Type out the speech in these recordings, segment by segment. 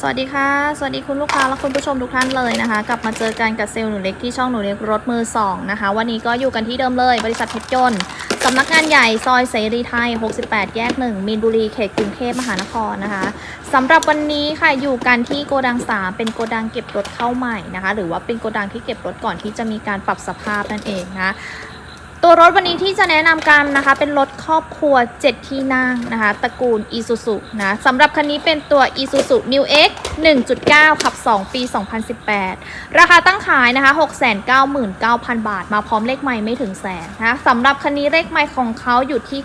สวัสดีค่ะ สวัสดีคุณลูกค้าและคุณผู้ชมทุกท่านเลยนะคะ กลับมาเจอกันกับเซลล์หนูเล็กที่ช่องหนูเล็กรถมือสองนะคะ วันนี้ก็อยู่กันที่เดิมเลยบริษัทเพชรยนต์สำนักงานใหญ่ซอยเสรีไทย 68 แยก 1 มีนบุรีเขตกรุงเทพมหานครนะคะสำหรับวันนี้ค่ะอยู่กันที่โกดัง 3 เป็นโกดังเก็บรถเข้าใหม่นะคะ หรือว่าเป็นโกดังที่เก็บรถก่อนที่จะมีการปรับสภาพนั่นเองนะ ตัวรถวันนี้ที่จะแนะนำกันนะคะ เป็นรถครอบครัว 7 ที่นั่งนะคะตระกูล Isuzu นะสำหรับคันนี้เป็นตัว Isuzu New X 1.9 ขับ 2 ปี 2018 ราคาตั้งขายนะคะ 699,000 บาท มาพร้อมเลขใหม่ไม่ถึงแสนนะสำหรับคันนี้เลขใหม่ของเขาอยู่ที่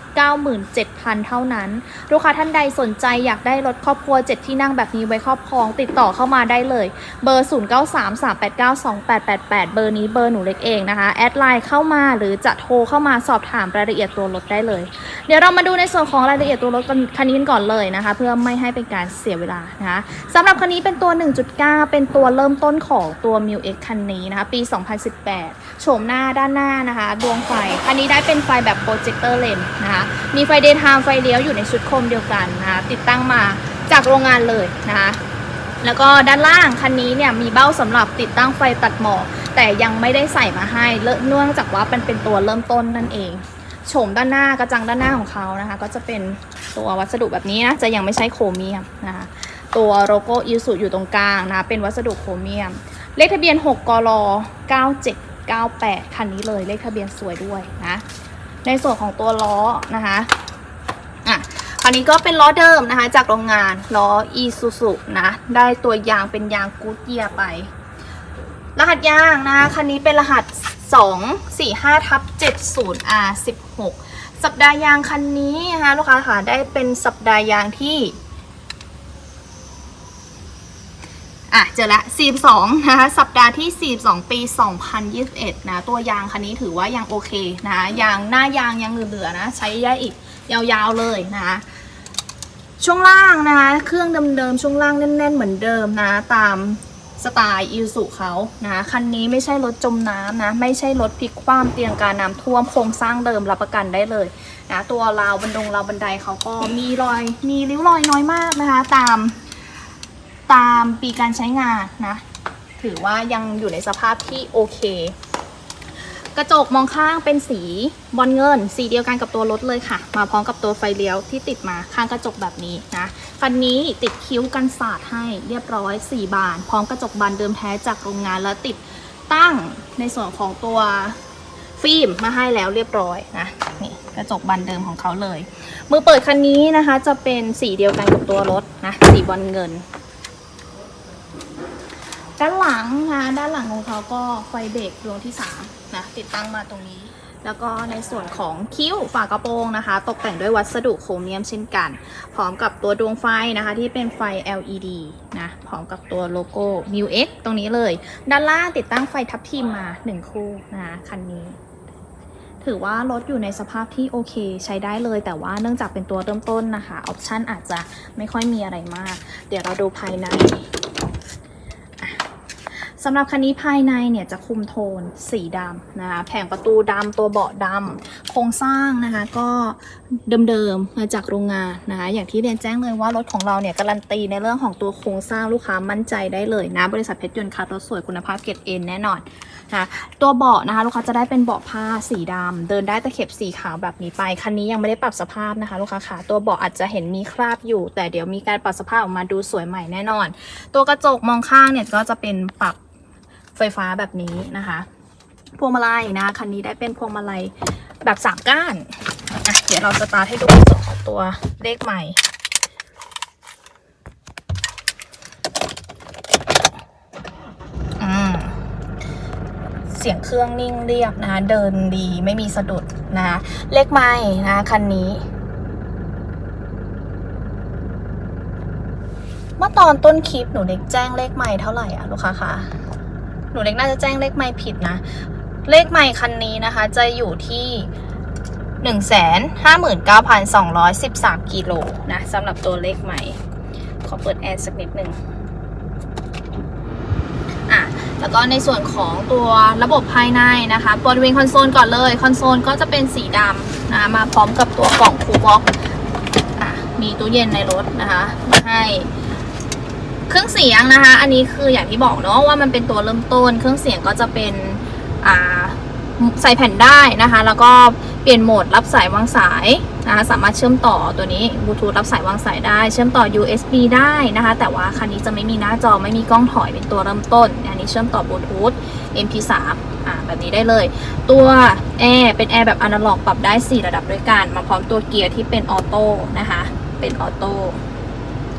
97,000 เท่านั้น ลูกค้าท่านใดสนใจอยากได้รถครอบครัว 7 ที่นั่งแบบนี้ไว้ครอบครอง ติดต่อเข้ามาได้เลย เบอร์ 0933892888 เบอร์นี้เบอร์หนูเล็กเองนะคะ แอดไลน์เข้ามาหรือจะโทรเข้ามาสอบถามรายละเอียดตัวรถได้เลย เดี๋ยวเรามาดูในส่วนของรายละเอียดตัวรถคันนี้กันก่อนเลยนะคะ เพื่อไม่ให้เป็นการเสียเวลานะคะสำหรับคันนี้เป็นตัว 1.9 เป็นตัวเริ่มต้นของตัว m i X คันนี้นะคะ ปี 2018 โฉมหน้าด้านหน้านะคะ ดวงไฟ อันนี้ได้เป็นไฟแบบโปรเจคเตอร์เลนนะคะ มีไฟเดย์ไทม์ไฟเลี้ยวอยู่ในชุดโคมเดียวกันนะคะ ติดตั้งมาจากโรงงานเลยนะคะ แล้วก็ด้านล่างคันนี้เนี่ยมีเบ้าสำหรับติดตั้งไฟตัดหมอก แต่ยังไม่ได้ใส่มาให้เลเนื่องจากว่ามันเป็นตัวเริ่มต้นนั่นเองโฉมด้านหน้ากระจังด้านหน้าของเขานะคะ ก็จะเป็นตัววัสดุแบบนี้นะ จะยังไม่ใช่โครเมียมนะคะ ตัวโลโก้อิสุอยู่ตรงกลางนะ เป็นวัสดุโครเมียม เลขทะเบียน 6กล9798 คันนี้เลย เลขทะเบียนสวยด้วยนะ ในส่วนของตัวล้อนะคะอะคันนี้ก็เป็นล้อเดิมนะคะ จากโรงงานล้อ e s u s u นะ ได้ตัวยางเป็นยางกูดเยียไป รหัสยางนะคะคันนี้เป็นรหัส 2 4 5ทับ 70 R 16 สัปดาห์ยางคันนี้นะคะลูกค้าค่ะได้เป็นสัปดาห์ยางที่ อะเจอละ 42 นะคะ สัปดาห์ที่ 42 ปี 2021 นะ ตัวยางคันนี้ถือว่ายังโอเคนะะยางหน้ายางยังเหลือๆนะ ใช้ได้อีกยาวๆเลยนะคะช่วงล่างนะคะ เครื่องเดิมๆ ช่วงล่างแน่นๆ เหมือนเดิมนะ ตามสไตล์อิสุเขานะ คันนี้ไม่ใช่รถจมน้ำนะ ไม่ใช่รถพลิกคว่ำเตียงการน้ำท่วมโครงสร้างเดิมรับประกันได้เลยนะ ตัวราวบันดงราวบันไดเขาก็มีรอย มีริ้วรอยน้อยมากนะคะ ตาม ตามปีการใช้งานนะ ถือว่ายังอยู่ในสภาพที่โอเค กระจกมองข้างเป็นสีบอลเงิน สีเดียวกันกับตัวรถเลยค่ะ มาพร้อมกับตัวไฟเลี้ยวที่ติดมาข้างกระจกแบบนี้นะคันนี้ติดคิ้วกันสาดให้เรียบร้อย 4 บาน พร้อมกระจกบานเดิมแท้จากโรงงานแล้วติดตั้งในส่วนของตัวฟิล์มมาให้แล้วเรียบร้อยนะนี่กระจกบานเดิมของเขาเลย มือเปิดคันนี้นะคะจะเป็นสีเดียวกันกับตัวรถนะสีบอลเงิน ด้านหลังนะคะด้านหลังของเขาก็ไฟเบรกดวงที่3นะติดตั้งมาตรงนี้ แล้วก็ในส่วนของคิ้วฝากระโปรงนะคะ ตกแต่งด้วยวัสดุโครเมียมเช่นกัน พร้อมกับตัวดวงไฟนะคะ ที่เป็นไฟ LED นะพร้อมกับตัวโลโก้ m u X ตรงนี้เลย ด้านล่างติดตั้งไฟทับทิมมา 1 คู่นะคะคันนี้ถือว่ารถอยู่ในสภาพที่โอเคใช้ได้เลย แต่ว่าเนื่องจากเป็นตัวเริ่มต้นนะคะ ออปชันอาจจะไม่ค่อยมีอะไรมาก เดี๋ยวเราดูภายใน สำหรับคันนี้ภายในเนี่ยจะคุมโทนสีดำนะคะแผงประตูดำตัวเบาะดำโครงสร้างนะคะก็เดิมๆมาจากโรงงานนะคะอย่างที่เรียนแจ้งเลยว่ารถของเราเนี่ยการันตีในเรื่องของตัวโครงสร้างลูกค้ามั่นใจได้เลยนะบริษัทเพชรยนต์คัดรถสวยคุณภาพเกรดเอ็นแน่นอนนะตัวเบาะนะคะลูกค้าจะได้เป็นเบาะผ้าสีดำเดินได้ตะเข็บสีขาวแบบนี้ไปคันนี้ยังไม่ได้ปรับสภาพนะคะลูกค้าขาตัวเบาะอาจจะเห็นมีคราบอยู่ แต่เดี๋ยวมีการปรับสภาพออกมาดูสวยใหม่แน่นอน ตัวกระจกมองข้างเนี่ยก็จะเป็นปรับ ไฟฟ้าแบบนี้นะคะ พวงมาลัยนะคันนี้ได้เป็นพวงมาลัยแบบสามก้านอะเดี๋ยวเราสตาร์ทให้ดูในส่วนของตัวเลขใหม่ เสียงเครื่องนิ่งเรียบนะคะเดินดีไม่มีสะดุดนะคะเลขใหม่นะคันนี้ เมื่อตอนต้นคลิปหนูเล็กแจ้งเลขใหม่เท่าไหร่อะลูกค้าคะ หนูเล็กน่าจะแจ้งเลขไม่ผิดนะ เลขไม่คันนี้นะคะ จะอยู่ที่1 5 9 2 1 3กิโลนะสำหรับตัวเลขใหม่ ขอเปิดแอร์สักนิดหนึ่งอะแล้วก็ในส่วนของตัวระบบภายในนะคะบริเวณคอนโซลก่อนเลยคอนโซลก็จะเป็นสีดำนะมาพร้อมกับตัวกล่องคูบ็อกอะมีตู้เย็นในรถนะคะมาให้ เครื่องเสียงนะคะ อันนี้คืออย่างที่บอกเนาะว่ามันเป็นตัวเริ่มต้น เครื่องเสียงก็จะเป็นอ่าใส่แผ่นได้นะคะ แล้วก็เปลี่ยนโหมดรับสายวางสายนะคะสามารถเชื่อมต่อตัวนี้บลูทูธรับสายวางสายได้ เชื่อมต่อ USB ได้นะคะ แต่ว่าคันนี้จะไม่มีหน้าจอไม่มีกล้องถอยเป็นตัวเริ่มต้น อันนี้เชื่อมต่อบลูทูธ MP3 อ่าแบบนี้ได้เลย ตัวแอร์เป็นแอร์แบบอนาล็อกปรับได้ 4 ระดับด้วยกัน มาพร้อมตัวเกียร์ที่เป็นออโต้นะคะ เป็นออโต้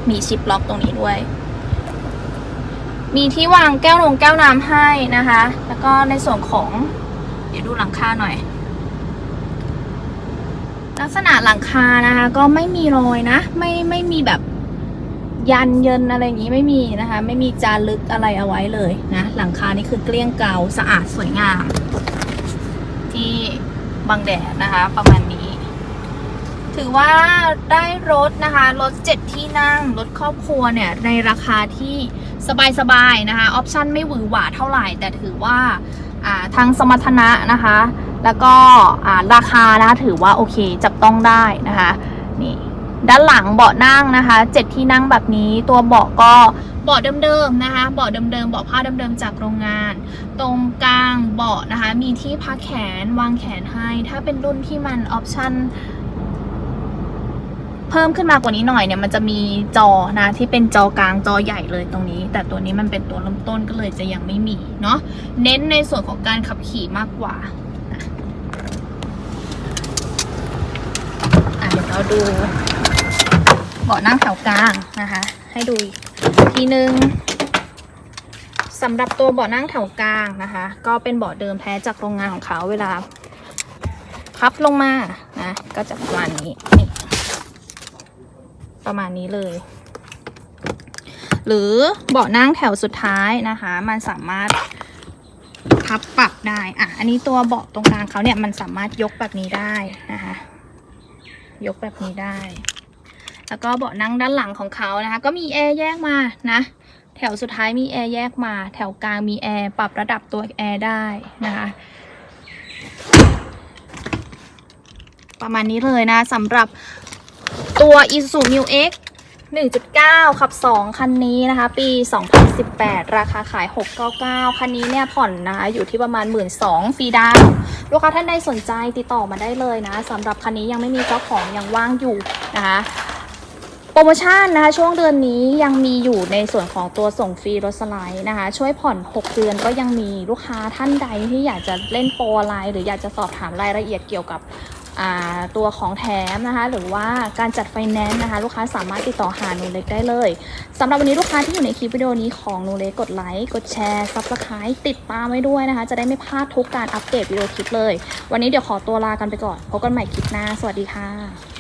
มีชิปล็อกตรงนี้ด้วย มีที่วางแก้วนงแก้วน้ำให้นะคะ แล้วก็ในส่วนของ เดี๋ยวดูหลังคาหน่อย ลักษณะหลังคานะคะ ก็ไม่มีรอยนะ ไม่ไม่มีแบบยันเยินอะไรอย่างนี้ไม่มีนะคะ ไม่มีจารึกอะไรเอาไว้เลยนะ หลังคานี่คือเกลี้ยงเกลาสะอาดสวยงาม ที่บังแดดนะคะ ประมาณ ถือว่าได้รถนะคะรถเจ็ดที่นั่ง รถครอบครัวเนี่ย ในราคาที่สบายๆนะคะออปชั่นไม่หวือหวาเท่าไหร่ แต่ถือว่าทางสมรรถนะนะคะ แล้วก็ราคานะคะถือว่าโอเคจับต้องได้นะคะนี่ด้านหลังเบาะนั่งนะคะเจ็ดที่นั่งแบบนี้ตัวเบาะก็เบาะเดิมๆนะคะ เบาะเดิมๆ เบาะผ้าเดิมๆ จากโรงงาน ตรงกลางเบาะนะคะ มีที่พักแขนวางแขนให้ ถ้าเป็นรุ่นที่มันออปชั่น เพิ่มขึ้นมากว่านี้หน่อยเนี่ยมันจะมีจอนะที่เป็นจอกลางจอใหญ่เลยตรงนี้ แต่ตัวนี้มันเป็นตัวเริ่มต้นก็เลยจะยังไม่มีเนาะเน้นในส่วนของการขับขี่มากกว่าเดี๋ยวเราดูเบาะนั่งแถวกลางนะคะ ให้ดูอีกทีนึงสำหรับตัวเบาะนั่งแถวกลางนะคะ ก็เป็นเบาะเดิมแท้จากโรงงานของเขาเวลาพับลงมานะก็จะประมาณนี้ ประมาณนี้เลย หรือเบาะนั่งแถวสุดท้ายนะคะ มันสามารถพับปรับได้ อะ อันนี้ตัวเบาะตรงกลางเขาเนี่ยมันสามารถยกแบบนี้ได้นะคะ ยกแบบนี้ได้ แล้วก็เบาะนั่งด้านหลังของเขานะคะ ก็มีแอร์แยกมานะ แถวสุดท้ายมีแอร์แยกมา แถวกลางมีแอร์ปรับระดับตัวแอร์ได้นะคะประมาณนี้เลยนะสำหรับ ตัว Isuzu New X 1.9 ขับ 2 คันนี้นะคะ ปี 2018 ราคาขาย 699 คันนี้เนี่ยผ่อนนะคะอยู่ที่ประมาณ 1 2 0 0ฟรีดาวลูกค้าท่านใดสนใจติดต่อมาได้เลยนะสำหรับคันนี้ยังไม่มีเจ้าของยังว่างอยู่นะคะโปรโมชั่นนะคะช่วงเดือนนี้ยังมีอยู่ในส่วนของตัวส่งฟรีรถสไลด์นะคะ ช่วยผ่อน 6 เดือนก็ยังมีลูกค้าท่านใดที่อยากจะเล่นโปรอะไรหรืออยากจะสอบถามรายละเอียดเกี่ยวกับ ตัวของแถมนะคะหรือว่าการจัดไฟแนนซ์นะคะ ลูกค้าสามารถติดต่อหาหนูเล็กได้เลยสำหรับวันนี้ลูกค้าที่อยู่ในคลิปวิดีโอนี้ของหนูเล็กกดไลค์กดแชร์ซับสไครต์ติดตามไว้ด้วยนะคะ จะได้ไม่พลาดทุกการอัปเดตวิดีโอคลิปเลย วันนี้เดี๋ยวขอตัวลากันไปก่อนพบกันใหม่คลิปหน้า สวัสดีค่ะ